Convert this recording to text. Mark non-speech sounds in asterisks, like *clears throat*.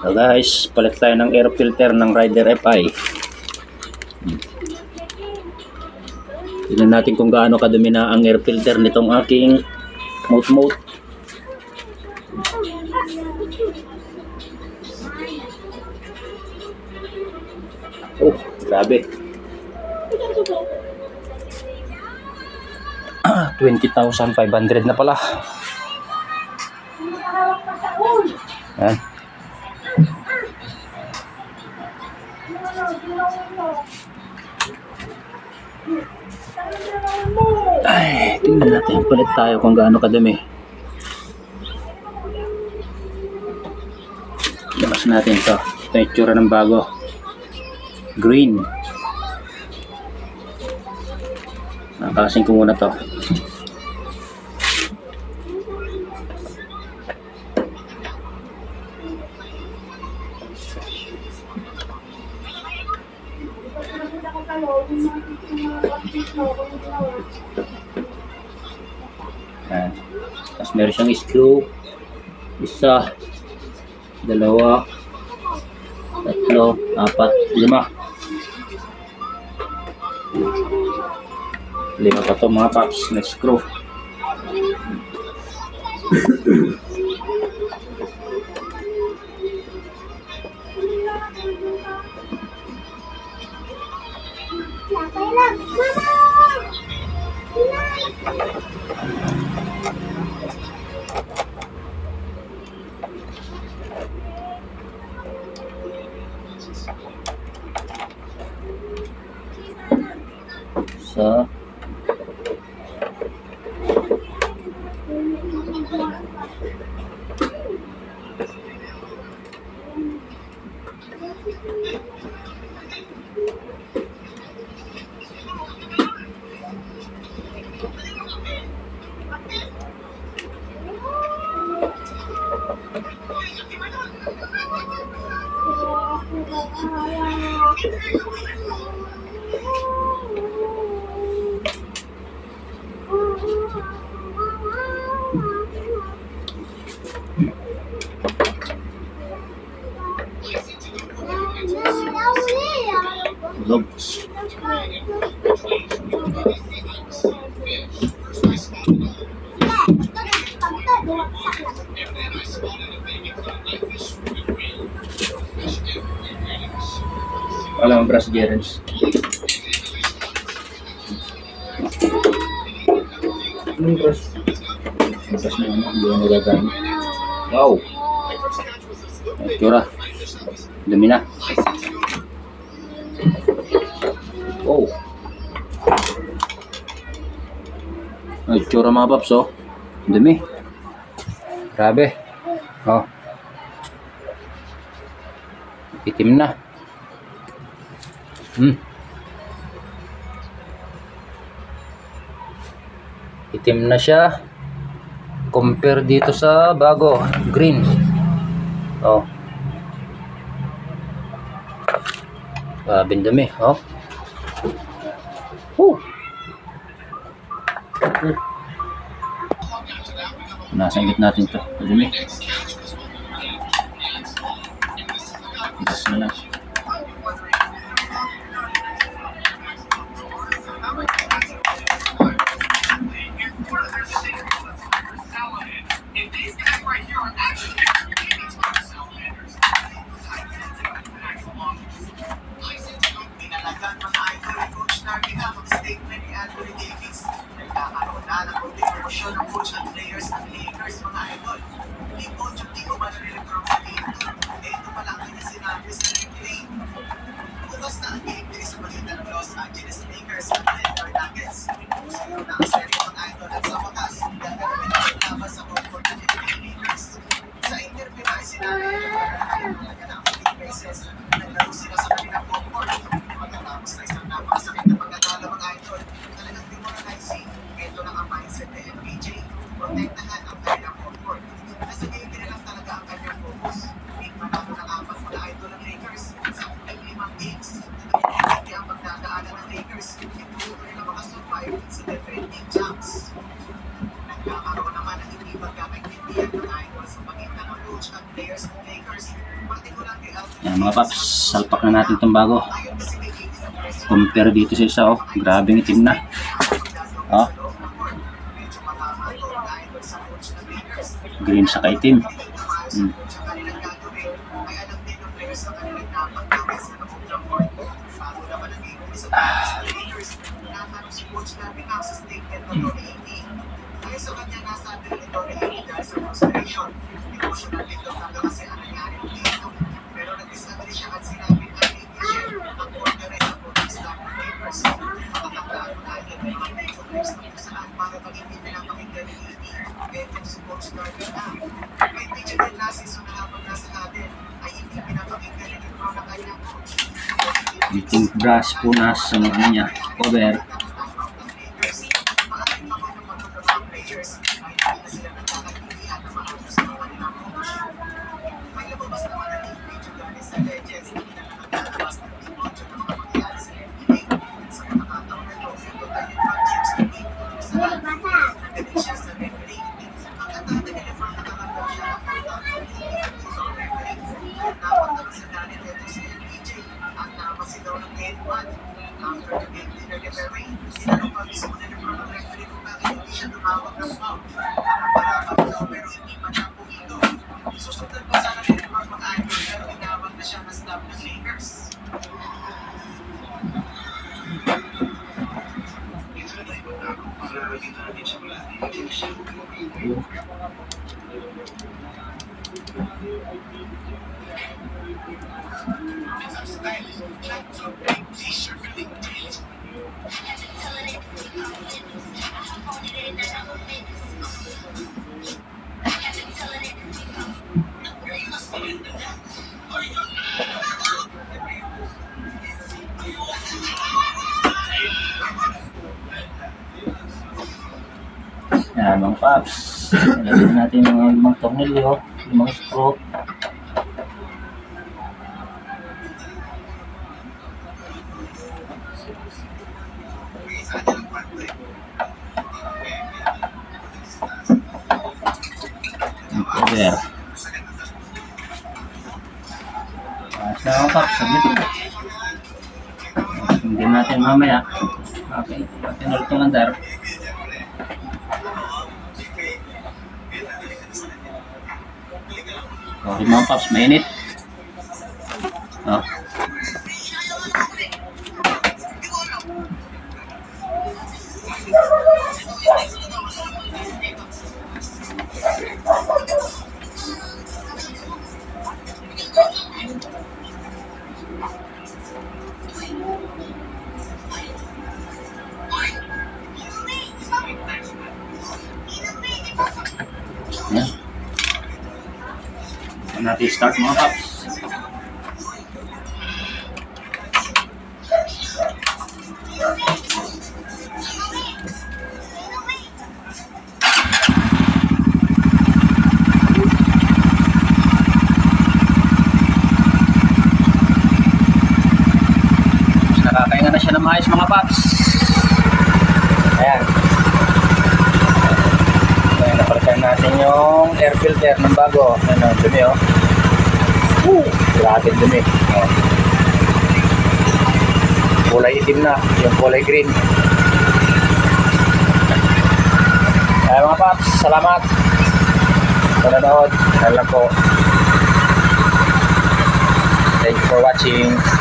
So guys, palit tayo ng air filter ng Rider FI. Tignan natin kung gaano kadumi na ang air filter nitong aking moat moat. Oh, grabe. *clears throat* Ah, 20,500 na pala. Yan. Ay, tingnan natin. Palit tayo kung gaano kadumi. Labas natin to. Ito yung itsura ng bago. Green. Nakakasin ko muna to. Tapos meron siyang screw. Isa. Dalawa. Tatlo. Apat. Lima. Lima pa to mga paps. Next screw. Sa loob. Wala ang brush gerens. Anong? Ang brush na ano, hindi mo nagagamit. Wow! Tura. Dumi na. Oh. Ay, tsura mga paps, oh. Dumi. Grabe. Oh. Itim na. Hmm. Itim na siya. Compare dito sa bago. Green. Oh. Grabe dumi, oh. Woo! Hmm. Nasangit natin to. Dumi. Tigas na lang. Pinalagan Lalo sinasakay ng popcorn. Pagkatapos ng isang napakasakit na pagkatala mga idol, talagang di mo na. Ito lang ang mindset ni MPJ. Protektahan ang kanilang popcorn. Kasi ngayon kinilang talaga ang kanyang focus. Ipanalo ng apat mga idol ng Lakers sa unang limang games. Ang pagdadaanan ng Lakers. Hindi po nila makasurvive sa defending Yan mga paps, salpak na natin itong bago. Compare dito sa isa, oh. Grabe ng itim na. Oh. Green sa kaitim. Hmm. Kaya sa itong brush, punas, ano ano niya, cover. Yan, mga paps. Nalagyan natin mga limang tornilyo, limang screw. Yung cover. Ayos na mga paps. Saglit lang. Hindi natin mamaya. Okay. Natin ulit yung andar. Okay mga paps, mainit. Natin start mga paps? Nakakainga na siya ng maayos mga paps. Ayan. Ayan, napalitan natin yung air filter ng bago. Ano, dumi oh. Woo! Grabe dumi. Oh. Kulay itim na, yung kulay green. Ayan mga paps, salamat. Sa nanood, alam po. Thank you for watching.